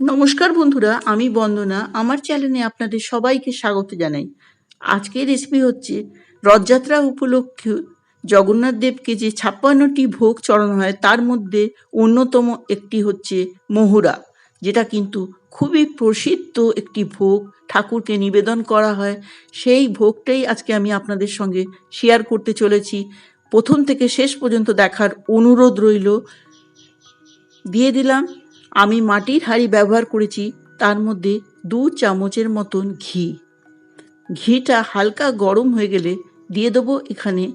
নমস্কার বন্ধুরা, আমি বন্দনা। আমার চ্যানেলে আপনাদের সবাইকে স্বাগত জানাই। আজকের রেসিপি হচ্ছে রথযাত্রা উপলক্ষে জগন্নাথ দেবকে যে ছাপ্পান্নটি ভোগ চড়ানো হয়, তার মধ্যে অন্যতম একটি হচ্ছে মহুরা, যেটা কিন্তু খুবই প্রসিদ্ধ একটি ভোগ। ঠাকুরকে নিবেদন করা হয়। সেই ভোগটাই আজকে আমি আপনাদের সঙ্গে শেয়ার করতে চলেছি। প্রথম থেকে শেষ পর্যন্ত দেখার অনুরোধ রইল। দিয়ে দিলাম। আমি মাটির হাঁড়ি ব্যবহার করেছি, তার মধ্যে দু চামচের মতন ঘি। ঘিটা হালকা গরম হয়ে গেলে দিয়ে দেবো এখানে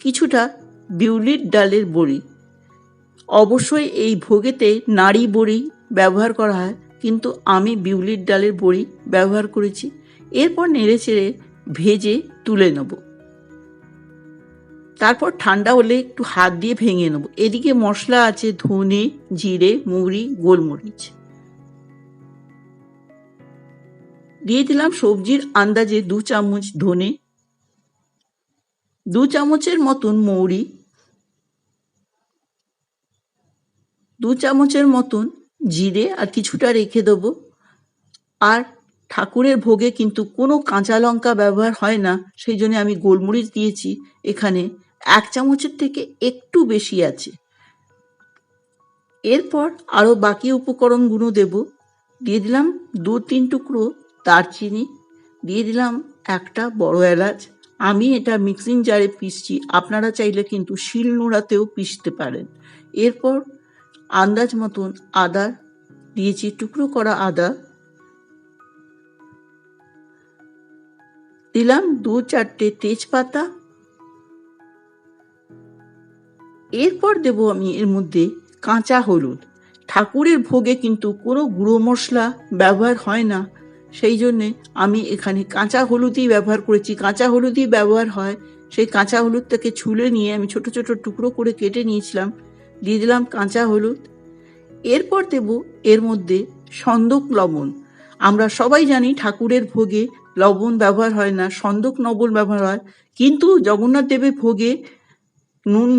কিছুটা বিউলির ডালের বড়ি। অবশ্যই এই ভোগেতে নাড়ি বড়ি ব্যবহার করা হয়, কিন্তু আমি বিউলির ডালের বড়ি ব্যবহার করেছি। এরপর নেড়ে চেড়ে ভেজে তুলে নেব। তারপর ঠান্ডা হলে একটু হাত দিয়ে ভেঙে নেব। এদিকে মশলা আছে ধনে, জিরে, মুড়ি, গোলমরিচ। দিয়ে দিলাম সবজির আন্দাজে দু চামচ ধনে, দু চামচের মতন মৌরি দু চামচের মতন জিরে আর কিছুটা রেখে দেবো। আর ঠাকুরের ভোগে কিন্তু কোনো কাঁচা লঙ্কা ব্যবহার হয় না, সেই জন্য আমি গোলমরিচ দিয়েছি এখানে। এক চামচের থেকে একটু বেশি আছে। এরপর আরও বাকি উপকরণগুলো দেব। দিয়ে দিলাম দু তিন টুকরো দারচিনি। দিয়ে দিলাম একটা বড় এলাচ। আমি এটা মিক্সিং জারে পিসছি আপনারা চাইলে কিন্তু শিল নোড়াতেও পিসতে পারেন। এরপর আন্দাজ মতন আদা দিয়েছি, টুকরো করা আদা। দিলাম দু চারটে তেজপাতা। এরপর দেব আমি এর মধ্যে কাঁচা হলুদ। ঠাকুরের ভোগে কিন্তু কোনো গুঁড়ো মশলা ব্যবহার হয় না। সেই জন্যে আমি এখানে কাঁচা হলুদই ব্যবহার করেছি। কাঁচা হলুদই ব্যবহার হয়। সেই কাঁচা হলুদটাকে ছুলে নিয়ে আমি ছোট ছোট টুকরো করে কেটে নিয়েছিলাম। দিয়ে দিলাম কাঁচা হলুদ। এরপর দেব এর মধ্যে সন্দক লবণ। আমরা সবাই জানি ঠাকুরের ভোগে লবণ ব্যবহার হয় না, সন্দক লবণ ব্যবহার হয়। কিন্তু জগন্নাথ দেবের ভোগে নুন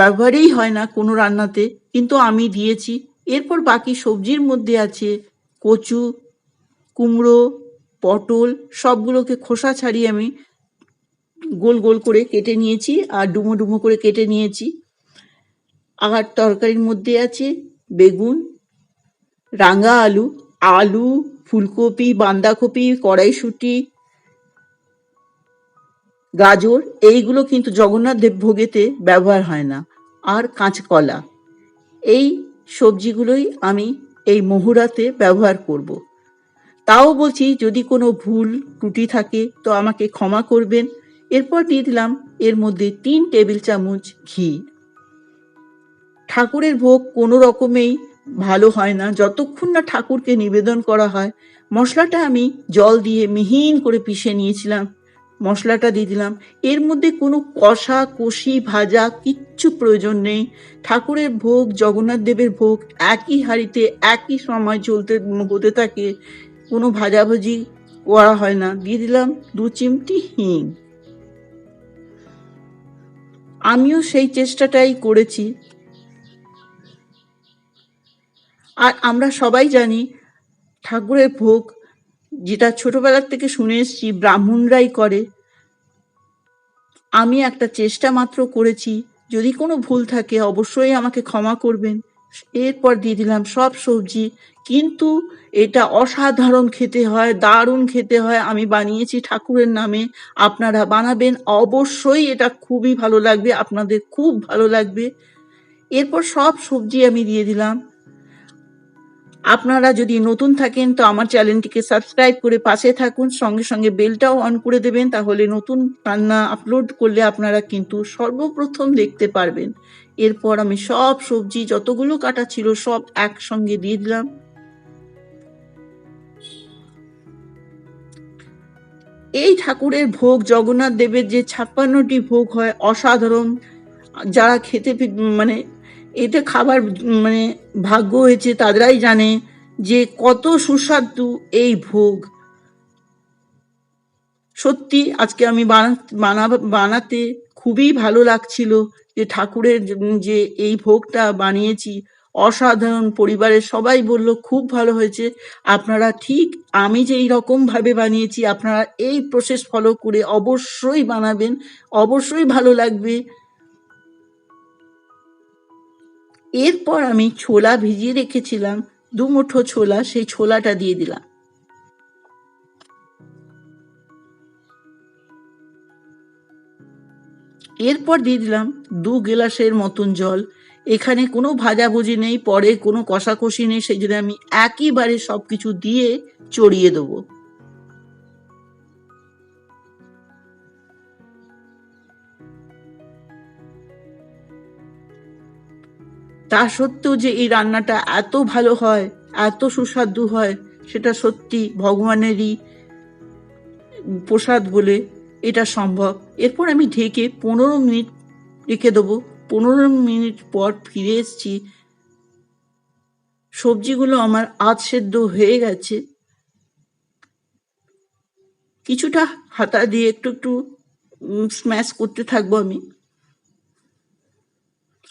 ব্যবহারেই হয় না কোনো রান্নাতে, কিন্তু আমি দিয়েছি। এরপর বাকি সবজির মধ্যে আছে কচু, কুমড়ো, পটল, সবগুলোকে খোসা ছাড়িয়ে আমি গোল গোল করে কেটে নিয়েছি আর ডুমো ডুমো করে কেটে নিয়েছি। আর তরকারির মধ্যে আছে বেগুন, রাঙা আলু আলু, ফুলকপি, বাঁধাকপি, কড়াইশুঁটি গাজর, এইগুলো কিন্তু জগন্নাথ দেব ভোগেতে ব্যবহার হয় না। আর কাঁচকলা, এই সবজিগুলোই আমি এই মহুরাতে ব্যবহার করব। তাও বলছি, যদি কোনো ভুল ত্রুটি থাকে, তো আমাকে ক্ষমা করবেন। এরপর দিয়ে দিলাম এর মধ্যে তিন টেবিল চামচ ঘি। ঠাকুরের ভোগ কোনো রকমেই ভালো হয় না। যতক্ষণ না ঠাকুরকে নিবেদন করা হয়, মশলাটা আমি জল দিয়ে মিহিন করে পিষে নিয়েছিলাম। মশলাটা দিয়ে দিলাম। এর মধ্যে কোনো কষা, কষি, ভাজা কিচ্ছু প্রয়োজন নেই। ঠাকুরের ভোগ, জগন্নাথ দেবের ভোগ একই হাঁড়িতে, একই সময় চলতে হতে থাকে। কোনো ভাজাভাজি করা হয় না। দিয়ে দিলাম দু চিমটি হিং। আমিও সেই চেষ্টাটাই করেছি। আর আমরা সবাই জানি ঠাকুরের ভোগ যেটা ছোটবেলার থেকে শুনে এসছি, ব্রাহ্মণরাই করে। আমি একটা চেষ্টা মাত্র করেছি, যদি কোনো ভুল থাকে অবশ্যই আমাকে ক্ষমা করবেন। এরপর দিয়ে দিলাম সব সবজি, কিন্তু এটা অসাধারণ খেতে হয়, দারুণ খেতে হয়। আমি বানিয়েছি ঠাকুরের নামে, আপনারা বানাবেন, অবশ্যই এটা খুবই ভালো লাগবে, আপনাদের খুব ভালো লাগবে। এরপর সব সবজি আমি দিয়ে দিলাম। আপনারা যদি নতুন থাকেন, তো আমার চ্যানেলটিকে সাবস্ক্রাইব করে পাশে থাকুন। সঙ্গে সঙ্গে বেলটাও অন করে দেবেন, তাহলে নতুন রান্না আপলোড করলে আপনারা কিন্তু সর্বপ্রথম দেখতে পারবেন। এরপর আমি সব সবজি, যতগুলো কাটা ছিল, সব একসঙ্গে দিয়ে দিলাম। এই ঠাকুরের ভোগ, জগন্নাথ দেবের যে ছাপ্পান্নটি ভোগ হয়, অসাধারণ। যারা খেতে মানে এটা খাবার মানে ভাগ্য হয়েছে তাদেরাই জানে যে কত সুস্বাদু এই ভোগ। সত্যি, আজকে আমি বানা বানাতে খুবই ভালো লাগছিল যে ঠাকুরের যে এই ভোগটা বানিয়েছি। অসাধারণ পরিবারের সবাই বলল, খুব ভালো হয়েছে। আপনারা ঠিক আমি যেই রকম ভাবে বানিয়েছি, আপনারা এই প্রসেস ফলো করে অবশ্যই বানাবেন। অবশ্যই ভালো লাগবে। এরপর আমি ছোলা ভিজিয়ে রেখেছিলাম, দু মুঠো ছোলা, সেই ছোলাটা দিয়ে দিলাম। এরপর দিয়ে দিলাম দু গেলাসের মতন জল। এখানে কোনো ভাজাভুজি নেই, পরে কোনো কষাকষি নেই, সেই জন্য আমি একইবারে সব কিছু দিয়ে চড়িয়ে দেবো। তা সত্ত্বেও যে এই রান্নাটা এত ভালো হয়, এত সুস্বাদু হয়, সেটা সত্যি ভগবানেরই প্রসাদ বলে এটা সম্ভব। এরপর আমি ঢেকে পনেরো মিনিট রেখে দেবো। পনেরো মিনিট পর ফিরে এসেছি। সবজিগুলো আমার আধ সেদ্ধ হয়ে গেছে। কিছুটা হাতা দিয়ে একটু একটু স্ম্যাশ করতে থাকব আমি।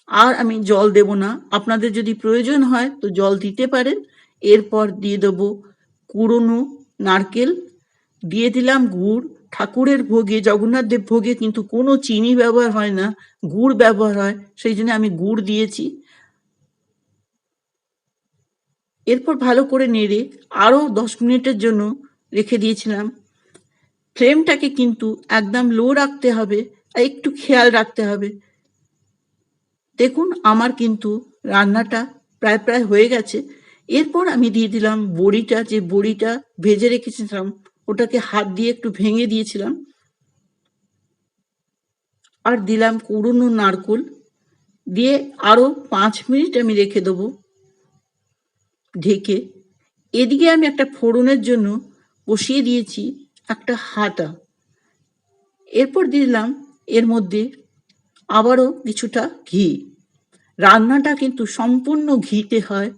আর আমি জল দেব না। আপনাদের যদি প্রয়োজন হয় তো জল দিতে পারেন। এরপর দিয়ে দেব কুড়োনো নারকেল। দিয়ে দিলাম গুড়। ঠাকুরের ভোগে, জগন্নাথ দেব ভোগে কিন্তু কোনো চিনি ব্যবহার হয় না। গুড় ব্যবহার হয়, সেই জন্য আমি গুড় দিয়েছি। এরপর ভালো করে নেড়ে আরও দশ মিনিটের জন্য রেখে দিয়েছিলাম। ফ্লেমটাকে কিন্তু একদম লো রাখতে হবে আর একটু খেয়াল রাখতে হবে। দেখুন, আমার কিন্তু রান্নাটা প্রায় প্রায় হয়ে গেছে। এরপর আমি দিয়ে দিলাম বড়িটা, যে বড়িটা ভেজে রেখেছিলাম, ওটাকে হাত দিয়ে একটু ভেঙে দিয়েছিলাম। আর দিলাম কুড়ুনো নারকুল। দিয়ে আরও পাঁচ মিনিট আমি রেখে দেবো ঢেকে। এদিকে আমি একটা ফোড়নের জন্য বসিয়ে দিয়েছি একটা হাতা। এরপর দিলাম এর মধ্যে আবারও কিছুটা ঘি। রান্নাটা কিন্তু সম্পূর্ণ ঘিতে হয়।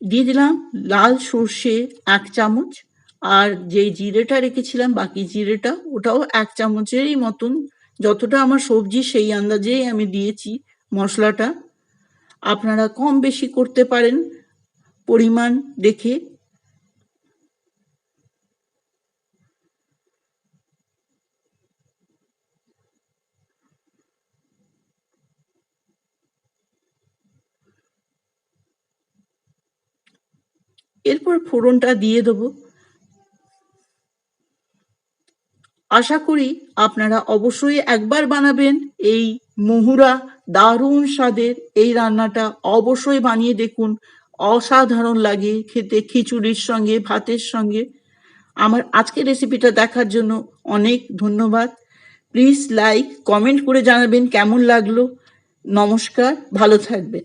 দিয়ে দিলাম লাল সর্ষে এক চামচ আর যেই জিরেটা রেখেছিলাম বাকি জিরেটা, ওটাও এক চামচেরই মতন। যতটা আমার সবজি সেই আন্দাজেই আমি দিয়েছি মশলাটা। আপনারা কম বেশি করতে পারেন। পরিমাণ দেখে এরপর ফোড়নটা দিয়ে দেবো। আশা করি আপনারা অবশ্যই একবার বানাবেন এই মুহুরা দারুণ স্বাদের এই রান্নাটা অবশ্যই বানিয়ে দেখুন। অসাধারণ লাগে খেতে খিচুড়ির সঙ্গে, ভাতের সঙ্গে। আমার আজকের রেসিপিটা দেখার জন্য অনেক ধন্যবাদ। প্লিজ লাইক, কমেন্ট করে জানাবেন কেমন লাগল। নমস্কার, ভালো থাকবেন।